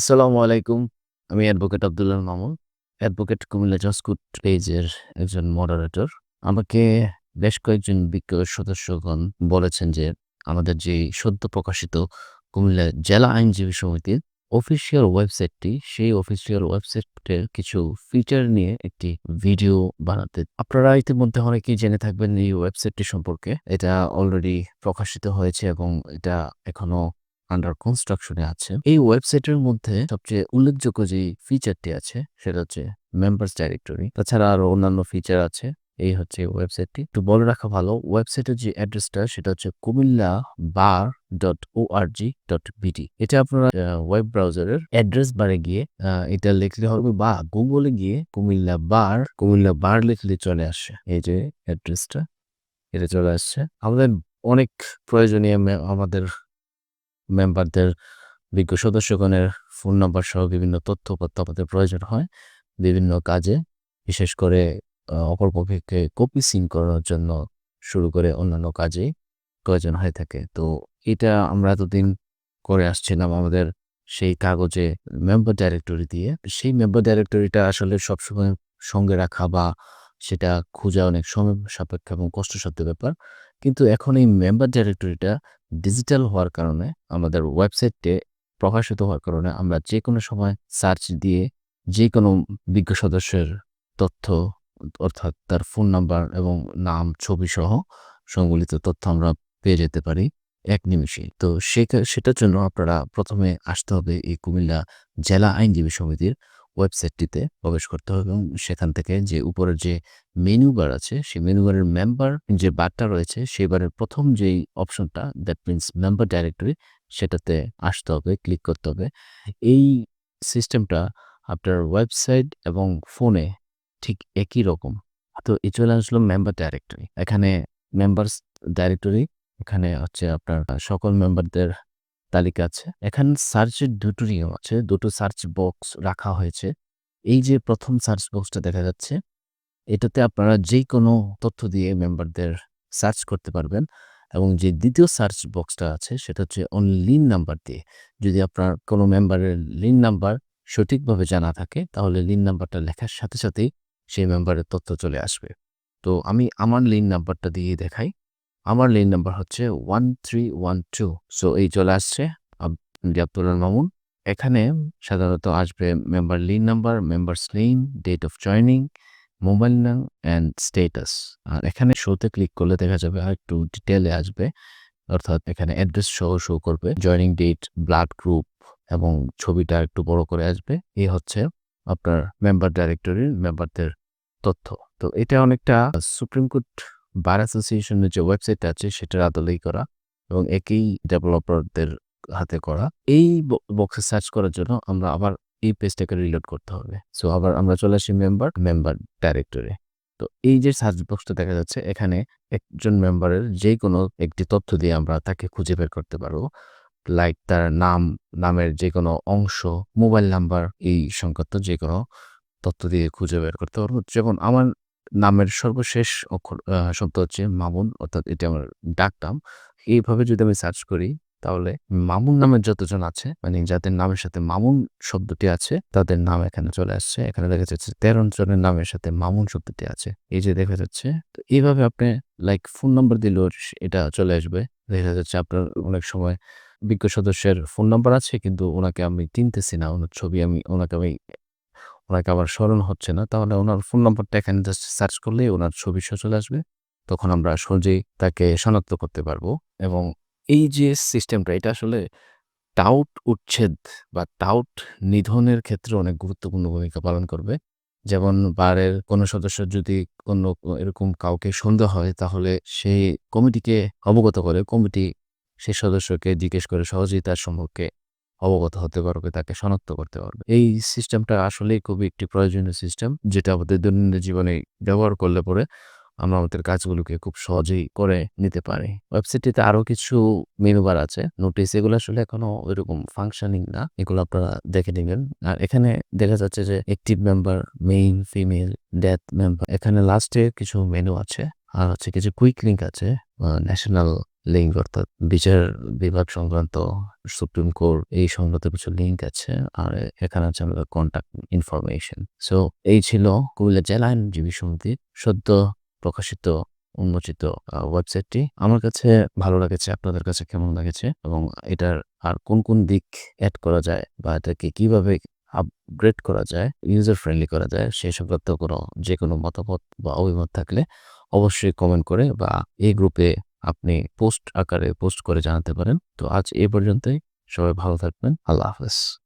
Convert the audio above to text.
আসসালামু আলাইকুম। আমি advocate Abdullah Mamun. Advocate Comilla judge court পেজের একজন মডারেটর। আমাকে বেশ কয়েকজন বিজ্ঞ সদস্যগণ বলেছেন যে, আমাদের যে সদ্য প্রকাশিত কুমিল্লা জেলা আইনজীবী সমিতির অফিসিয়াল ওয়েবসাইটটি, সেই অফিসিয়াল ওয়েবসাইটের কিছু ফিচার নিয়ে একটি ভিডিও বানাতে। আপনারা ইতিমধ্যে অনেকেই জেনে থাকবেন এই ওয়েবসাইটটি সম্পর্কে। এটা অলরেডি প্রকাশিত হয়েছে এবং এটা এখনও আন্ডার কনস্ট্রাকশনে আছে। এই ওয়েবসাইটের মধ্যে সবচেয়ে উল্লেখযোগ্য যে ফিচারটি আছে সেটা হচ্ছে মেম্বার্স ডাইরেক্টরি। তাছাড়া আরও অন্যান্য ফিচার আছে। এই হচ্ছে ওয়েবসাইটটি। একটু বলে রাখা ভালো ওয়েবসাইটের যে অ্যাড্রেসটা সেটা হচ্ছে Comilla bar dot O R G dot B D. এটা আপনারা ওয়েব ব্রাউজারের অ্যাড্রেস বারে গিয়ে এটা লিখলে হবে বা গুগলে গিয়ে কুমিল্লা বার, কুমিল্লা বার লিখলে চলে আসে। এই যে অ্যাড্রেসটা এটা চলে আসছে। আমাদের অনেক প্রয়োজনীয় আমাদের মেম্বারদের বিজ্ঞ সদস্যগণের ফোন নাম্বার সহ বিভিন্ন তথ্যপত্র আমাদের প্রয়োজন হয় বিভিন্ন কাজে। বিশেষ করে, আ, অপরপক্ষকে কপি সিং করানোর জন্য শুরু করে অন্যান্য কাজেই প্রয়োজন হয়ে থাকে। তো এটা আমরা এতদিন করে আসছিলাম আমাদের সেই কাগজে মেম্বার ডাইরেক্টরি দিয়ে। সেই মেম্বার ডাইরেক্টরিটা আসলে সবসময় সঙ্গে রাখা বা সেটা খোঁজা অনেক সময় সাপেক্ষ এবং কষ্টসাধ্য ব্যাপার। কিন্তু এখন এই মেম্বার ডাইরেক্টরিটা ডিজিটাল হওয়ার কারণে আমাদের ওয়েবসাইটে প্রকাশিত হওয়ার কারণে আমরা যেকোনো সময় সার্চ দিয়ে যেকোনো বিজ্ঞ সদস্যের তথ্য অর্থাৎ তার ফোন নাম্বার এবং নাম, ছবি সহ সংবলিত তথ্য আমরা পেয়ে যেতে পারি এক নিমেষেই। তো সেটার জন্য আপনারা প্রথমে আসতে হবে এই কুমিল্লা জেলা আইনজীবী সমিতির ওয়েবসাইটটিতে প্রবেশ করতে হবে এবং সেখান থেকে যে উপরের যে মেনু বার আছে সেই মেনু বারের মেম্বার যে বারটা রয়েছে সেই বারের প্রথম যেই অপশনটা দ্যাট মিনস মেম্বার ডাইরেক্টরি সেটাতে আসতে হবে, ক্লিক করতে হবে। এই সিস্টেমটা আপনার ওয়েবসাইট এবং ফোনে ঠিক একই রকম। তো এই চলে আসলো মেম্বার ডাইরেক্টরি। এখানে মেম্বার্স ডাইরেক্টরি এখানে হচ্ছে আপনার সকল মেম্বারদের তালিকা আছে। এখানে সার্চের দুটো নিয়ম আছে। দুটো সার্চ বক্স রাখা হয়েছে। এই যে প্রথম সার্চ বক্সটা দেখা যাচ্ছে, এটাতে আপনারা যে কোনো তথ্য দিয়ে মেম্বারদের সার্চ করতে পারবেন এবং যে দ্বিতীয় সার্চ বক্সটা আছে সেটা হচ্ছে অনলি লিন নাম্বার দিয়ে। যদি আপনার কোনো মেম্বারের লিন নাম্বার সঠিকভাবে জানা থাকে তাহলে লিন নাম্বারটা লেখার সাথে সাথেই সেই মেম্বারের তথ্য চলে আসবে। তো আমি আমার লিন নাম্বারটা দিয়ে দেখাই। আমার লিন নাম্বার হচ্ছে 1312 সো এই চলে আসছে আব আব্দুল্লাহ মামুন। এখানে সাধারণত আসবে member Lin number, members name, date of joining, mobile নাম অ্যান্ড স্টেটাস আর এখানে শোতে ক্লিক করলে দেখা যাবে আরেকটু ডিটেলে আসবে। অর্থাৎ এখানে অ্যাড্রেস সহ শো করবে। জয়েনিং ডেট, ব্লাড গ্রুপ এবং ছবিটা একটু বড় করে আসবে। এই হচ্ছে আপনার মেম্বার ডাইরেক্টরির মেম্বারদের তথ্য। তো এটা অনেকটা সুপ্রিম কোর্ট বার অ্যাসোসিয়েশনের যে ওয়েবসাইটটা আছে সেটার আদলেই করা এবং একই ডেভেলপারদের হাতে করা। এই বক্সে সার্চ করার জন্য আমরা আবার এই পেজটাকে রিলোড করতে হবে। সো আবার আমরা চলে আসি মেম্বার, মেম্বার ডাইরেক্টরে তো এই যে সার্চ বক্সটা দেখা যাচ্ছে এখানে একজন মেম্বারের যে কোনো একটি তথ্য দিয়ে আমরা তাকে খুঁজে বের করতে পারব। লাইক তার নাম, নামের যেকোনো অংশ, মোবাইল নাম্বার এই সংক্রান্ত যেকোনো তথ্য দিয়ে খুঁজে বের করতে পারব। যেমন আমার নামের সর্বশেষ অক্ষর শব্দ হচ্ছে মামুন, অর্থাৎ এটি আমার ডাক নাম। এইভাবে যদি আমি সার্চ করি, তাহলে মামুন নামের যতজন আছে মানে যাদের নামের সাথে মামুন শব্দটি আছে, তাদের নাম এখানে চলে আসছে। এখানে দেখা যাচ্ছে ১৩ জনের নামের সাথে মামুন শব্দটি আছে। এই যে দেখা যাচ্ছে। তো এইভাবে আপনি লাইক ফোন নাম্বার দিলেও এটা চলে আসবে। দেখা যাচ্ছে আপনার অনেক সময় বিজ্ঞ সদস্যের ফোন নাম্বার আছে, কিন্তু ওনাকে আমি চিনতেছি না। ওনার ছবি আমি, ওনাকে আমি ওনাকে আবার স্মরণ হচ্ছে না। তাহলে ওনার ফোন নম্বরটা এখানে জাস্ট সার্চ করলেই ওনার ছবি চলে আসবে। তখন আমরা সহজেই তাকে শনাক্ত করতে পারব এবং এই যে সিস্টেমটা এটা আসলে টাউট উচ্ছেদ বা টাউট নিধনের ক্ষেত্রে অনেক গুরুত্বপূর্ণ ভূমিকা পালন করবে। যেমন বারের কোনো সদস্য যদি কোনো এরকম কাউকে সন্দেহ হয়, তাহলে সেই কমিটিকে অবগত করে, কমিটি সেই সদস্যকে জিজ্ঞেস করে সহজেই তার সম্পর্কে অবগত হতে পারবে, তাকে শনাক্ত করতে পারবে। এই সিস্টেমটা আসলেই খুবই একটি প্রয়োজনীয় সিস্টেম যেটা আমাদের দৈনন্দিন জীবনে ব্যবহার করলে পরে আমরা আমাদের কাজগুলোকে খুব সহজেই করে নিতে পারি। ওয়েবসাইটটিতে আরও কিছু মেনু বার আছে। নোটিস এগুলো আসলে এখনও ওইরকম ফাংশনিং না। এগুলো আপনারা দেখে নেবেন আর এখানে দেখা যাচ্ছে যে active member, male, female, death member এখানে লাস্টে কিছু মেনু আছে। আর হচ্ছে কিছু কুইক লিঙ্ক আছে। ন্যাশনাল লিঙ্ক অর্থাৎ বিচার বিভাগ সংক্রান্ত সুপ্রিম কোর্ট এই সংক্রান্ত কিছু লিঙ্ক আছে আর এখানে আছে আমাদের কন্ট্যাক্ট ইনফরমেশন সো এই ছিল কুমিল্লা জেলা আইনজীবী সমিতির সদ্য প্রকাশিত, উন্মোচিত ওয়েবসাইটটি আমার কাছে ভালো লেগেছে, আপনাদের কাছে কেমন লেগেছে এবং এটার আর কোন কোন দিক অ্যাড করা যায় বা এটাকে কীভাবে আপগ্রেড করা যায় ইউজার ফ্রেন্ডলি করা যায় সেই সংক্রান্ত কোনো যে কোনো মতামত বা অভিমত থাকলে অবশ্যই কমেন্ট করে বা এই গ্রুপে আপনি পোস্ট আকারে পোস্ট করে জানাতে পারেন। তো আজ এ পর্যন্তই। সবাই ভালো থাকবেন। আল্লাহ হাফেজ।